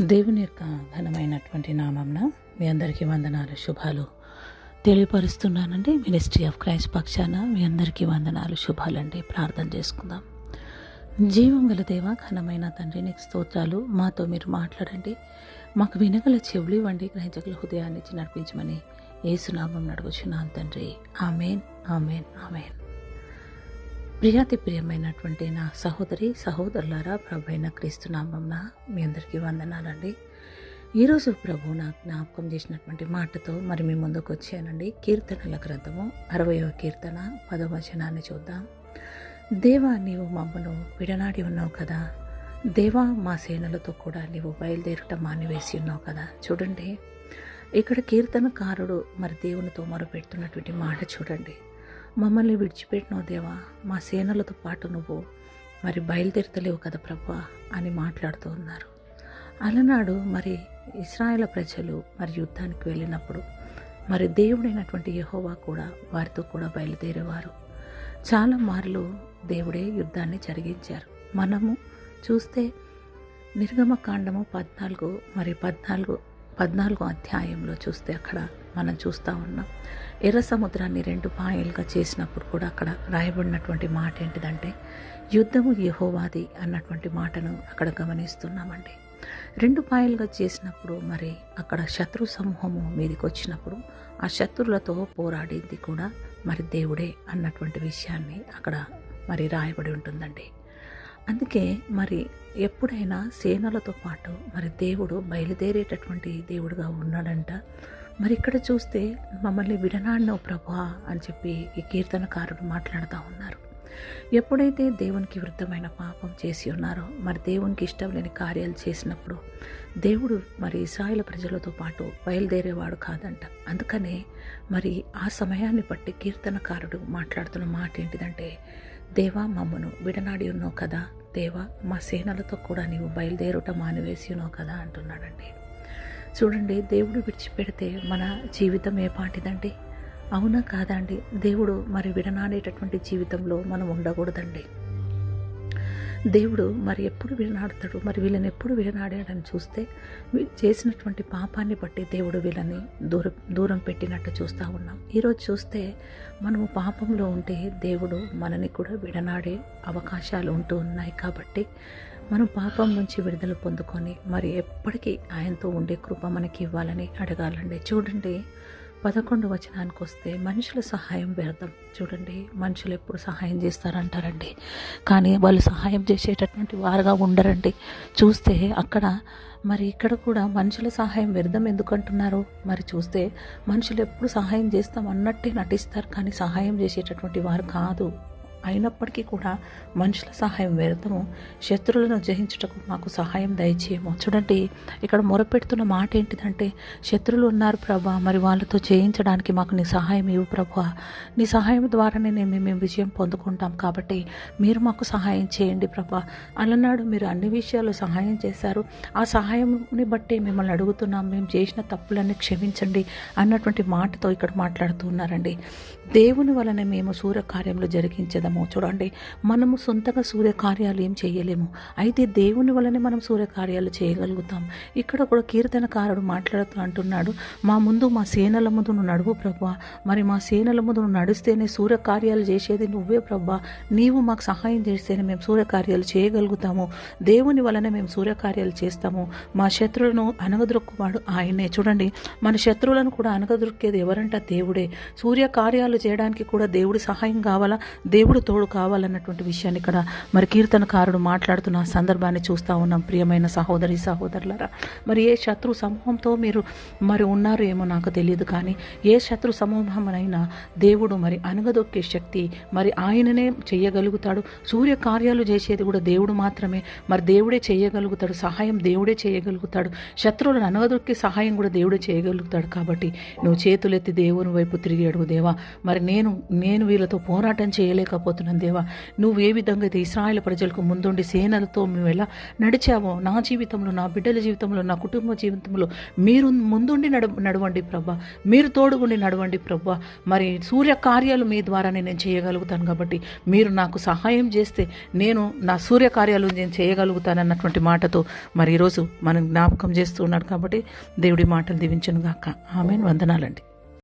దేవుని యొక్క ఘనమైనటువంటి నామంన మీ అందరికీ వందనాలు శుభాలు తెలియపరుస్తున్నానండి. మినిస్ట్రీ ఆఫ్ క్రైస్ట్ పక్షాన మీ అందరికీ వందనాలు శుభాలండి. ప్రార్థన చేసుకుందాం. జీవం గల దేవ ఘనమైన తండ్రి నీకు స్తోత్రాలు. మాతో మీరు మాట్లాడండి. మాకు వినగల చెవులు ఇవ్వండి. గ్రహించగల హృదయాన్ని నడిపించమని ఏసునామం నడుగుచున్నాను తండ్రి. Amen amen amen. ప్రియాతి ప్రియమైనటువంటి నా సహోదరి సహోదరులారా ప్రభు అయిన క్రీస్తునామంన మీ అందరికీ వందనాలండి. ఈరోజు ప్రభు నాకు జ్ఞాపకం చేసినటువంటి మాటతో మరి మీ ముందుకు వచ్చానండి. కీర్తనల గ్రంథము అరవయవ కీర్తన పదవచనాన్ని చూద్దాం. దేవా నీవు మమ్మను విడనాడి ఉన్నావు కదా. దేవా మా సేనలతో కూడా నీవు బయలుదేరుట మానివేసి ఉన్నావు కదా. చూడండి ఇక్కడ కీర్తనకారుడు మరి దేవునితో మొరపెడుతున్నటువంటి మాట చూడండి. మమ్మల్ని విడిచిపెట్టినో దేవా మా సేనలతో పాటు నువ్వు మరి బయలుదేరతలేవు కదా ప్రభా అని మాట్లాడుతూ ఉన్నారు. అలనాడు మరి ఇస్రాయేల్ ప్రజలు మరి యుద్ధానికి వెళ్ళినప్పుడు మరి దేవుడైనటువంటి యహోవా కూడా వారితో కూడా బయలుదేరేవారు. చాలా మార్లు దేవుడే యుద్ధాన్ని జరిగించారు. మనము చూస్తే నిర్గమకాండము పద్నాలుగు మరి పద్నాలుగు పద్నాలుగో అధ్యాయంలో చూస్తే అక్కడ మనం చూస్తూ ఉన్నాం. ఎర్ర సముద్రాన్ని రెండు పాయలుగా చేసినప్పుడు కూడా అక్కడ రాయబడినటువంటి మాట ఏంటిదంటే యుద్ధము యహోవాది అన్నటువంటి మాటను అక్కడ గమనిస్తున్నామండి. రెండు పాయలుగా చేసినప్పుడు మరి అక్కడ శత్రు సమూహము మీదకి వచ్చినప్పుడు ఆ శత్రులతో పోరాడింది కూడా మరి దేవుడే అన్నటువంటి విషయాన్ని అక్కడ మరి రాయబడి ఉంటుందండి. అందుకే మరి ఎప్పుడైనా సేనలతో పాటు మరి దేవుడు బయలుదేరేటటువంటి దేవుడుగా ఉన్నాడంట. మరి ఇక్కడ చూస్తే మమ్మల్ని విడనాడినవు ప్రభా అని చెప్పి ఈ కీర్తనకారుడు మాట్లాడుతూ ఉన్నారు. ఎప్పుడైతే దేవునికి విరుద్ధమైన పాపం చేసి ఉన్నారో మరి దేవునికి ఇష్టం లేని కార్యాలు చేసినప్పుడు దేవుడు మరి ఇసాయిల ప్రజలతో పాటు బయలుదేరేవాడు కాదంట. అందుకనే మరి ఆ సమయాన్ని బట్టి కీర్తనకారుడు మాట్లాడుతున్న మాట ఏంటిదంటే దేవా మమ్మను విడనాడి ఉన్నావు కదా. దేవా మా సేనలతో కూడా నీవు బయలుదేరుట మానివేసి ఉన్నావు కదా అంటున్నాడండి. చూడండి దేవుడు విడిచిపెడితే మన జీవితం ఏ పాటిదండి? అవునా కాదండి దేవుడు మరి విడనాడేటటువంటి జీవితంలో మనం ఉండకూడదండి. దేవుడు మరి ఎప్పుడు విడనాడతాడు మరి వీళ్ళని ఎప్పుడు విడనాడాడని చూస్తే చేసినటువంటి పాపాన్ని బట్టి దేవుడు వీళ్ళని దూరం దూరం పెట్టినట్టు చూస్తూ ఉన్నాం. ఈరోజు చూస్తే మనము పాపంలో ఉంటే దేవుడు మనని కూడా విడనాడే అవకాశాలు ఉంటూ ఉన్నాయి కాబట్టి మనం పాపం నుంచి విడుదల పొందుకొని మరి ఎప్పటికీ ఆయనతో ఉండే కృప మనకి ఇవ్వాలని అడగాలండి. చూడండి పదకొండు వచనానికి వస్తే మనుషుల సహాయం వ్యర్థం. చూడండి మనుషులు ఎప్పుడు సహాయం చేస్తారంటారండి. కానీ వాళ్ళు సహాయం చేసేటటువంటి వారుగా ఉండరండి. చూస్తే అక్కడ మరి ఇక్కడ కూడా మనుషుల సహాయం వ్యర్థం ఎందుకంటున్నారు? మరి చూస్తే మనుషులు ఎప్పుడు సహాయం చేస్తాం అన్నట్టే నటిస్తారు కానీ సహాయం చేసేటటువంటి వారు కాదు. అయినప్పటికీ కూడా మనుషుల సహాయం వ్యర్థము. శత్రువులను జయించుటకు మాకు సహాయం దయచేయము. చూడండి ఇక్కడ మొరపెడుతున్న మాట ఏంటిదంటే శత్రువులు ఉన్నారు ప్రభా మరి వాళ్ళతో జయించడానికి మాకు నీ సహాయం ఇవ్వు ప్రభా. నీ సహాయం ద్వారానే మేము మేము విజయం పొందుకుంటాం కాబట్టి మీరు మాకు సహాయం చేయండి ప్రభా. అలనాడు మీరు అన్ని విషయాలు సహాయం చేశారు. ఆ సహాయంని బట్టి మిమ్మల్ని అడుగుతున్నాం. మేము చేసిన తప్పులన్నీ క్షమించండి అన్నటువంటి మాటతో ఇక్కడ మాట్లాడుతున్నారండి దేవుని వలన మేము సూర్యకార్యములు జరిగించదము. చూడండి మనము సొంతంగా సూర్యకార్యాలు ఏం చేయలేము. అయితే దేవుని వలనే మనం సూర్యకార్యాలు చేయగలుగుతాం. ఇక్కడ కూడా కీర్తనకారుడు మాట్లాడుతూ అంటున్నాడు మా ముందు మా సేనల ముందు నువ్వు నడువు ప్రభా. మరి మా సేనల ముందు నువ్వు నడిస్తేనే సూర్యకార్యాలు చేసేది నువ్వే ప్రభా. నీవు మాకు సహాయం చేస్తేనే మేము సూర్యకార్యాలు చేయగలుగుతాము. దేవుని వలన మేము సూర్యకార్యాలు చేస్తాము. మా శత్రువులను అనగదొక్కువాడు ఆయనే. చూడండి మన శత్రువులను కూడా అనగదొక్కేది ఎవరంట దేవుడే. సూర్యకార్యాలు చేయడానికి కూడా దేవుడి సహాయం కావాలా? దేవుడు తోడు కావాలన్నటువంటి విషయాన్ని ఇక్కడ మరి కీర్తనకారుడు మాట్లాడుతున్న సందర్భాన్ని చూస్తూ ఉన్నాం ప్రియమైన సహోదరి సహోదరులరా. మరి ఏ శత్రు సమూహంతో మీరు మరి ఉన్నారు ఏమో నాకు తెలియదు కానీ ఏ శత్రు సమూహమునైనా దేవుడు మరి అనగదొక్కే శక్తి మరి ఆయననే చేయగలుగుతాడు. సూర్య కార్యాలు చేసేది కూడా దేవుడు మాత్రమే. మరి దేవుడే చేయగలుగుతాడు సహాయం దేవుడే చేయగలుగుతాడు. శత్రువులను అనగదొక్కే సహాయం కూడా దేవుడే చేయగలుగుతాడు కాబట్టి నువ్వు చేతులెత్తి దేవుని వైపు తిరిగి అడుగు దేవా. మరి నేను నేను వీళ్ళతో పోరాటం చేయలేకపోతే నమ్మలేకపోతున్నాను దేవా. నువ్వు ఏ విధంగా అయితే ఇస్రాయల్ ప్రజలకు ముందుండి సేనలతో మేము ఎలా నడిచావో నా జీవితంలో నా బిడ్డల జీవితంలో నా కుటుంబ జీవితంలో మీరు ముందుండి నడు నడవండి ప్రభా. మీరు తోడుగుండి నడవండి ప్రభా. మరి సూర్య కార్యాలు మీ ద్వారానే నేను చేయగలుగుతాను కాబట్టి మీరు నాకు సహాయం చేస్తే నేను నా సూర్య కార్యాలు నేను చేయగలుగుతాను అన్నటువంటి మాటతో మరి ఈరోజు మనం జ్ఞాపకం చేస్తున్నాడు కాబట్టి దేవుడి మాటలు దీవించను గాక ఆమె వందనాలండి.